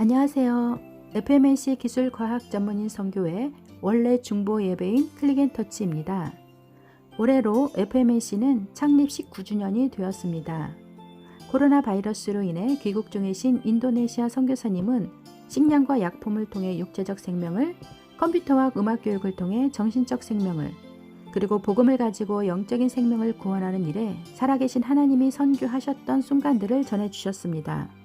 안녕하세요. FMNC 기술과학 전문인 선교회 원래 중보 예배인 클릭앤터치입니다. 올해로 FMNC는 창립 19주년이 되었습니다. 코로나 바이러스로 인해 귀국 중이신 인도네시아 선교사님은 식량과 약품을 통해 육체적 생명을, 컴퓨터와 음악 교육을 통해 정신적 생명을, 그리고 복음을 가지고 영적인 생명을 구원하는 일에 살아계신 하나님이 선교하셨던 순간들을 전해주셨습니다.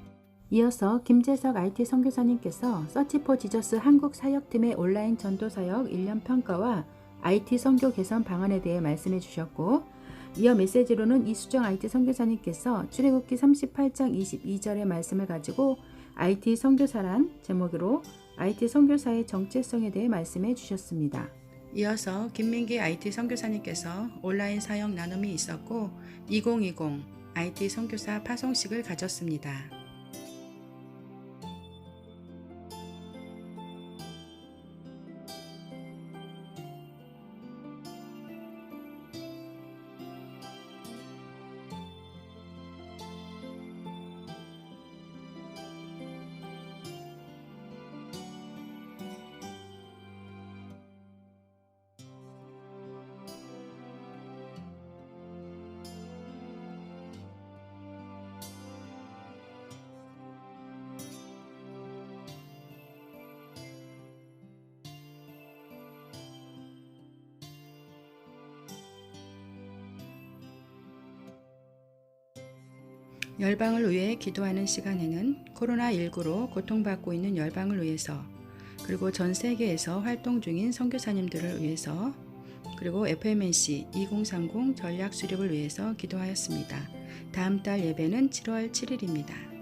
이어서 김재석 IT 선교사님께서 서치포 지저스 한국 사역팀의 온라인 전도 사역 1년 평가와 IT 선교 개선 방안에 대해 말씀해 주셨고 이어 메시지로는 이수정 IT 선교사님께서 출애굽기 38장 22절의 말씀을 가지고 IT 선교사란 제목으로 IT 선교사의 정체성에 대해 말씀해 주셨습니다. 이어서 김민기 IT 선교사님께서 온라인 사역 나눔이 있었고 2020 IT 선교사 파송식을 가졌습니다. 열방을 위해 기도하는 시간에는 코로나19로 고통받고 있는 열방을 위해서 그리고 전 세계에서 활동 중인 선교사님들을 위해서 그리고 FMNC 2030 전략 수립을 위해서 기도하였습니다. 다음 달 예배는 7월 7일입니다.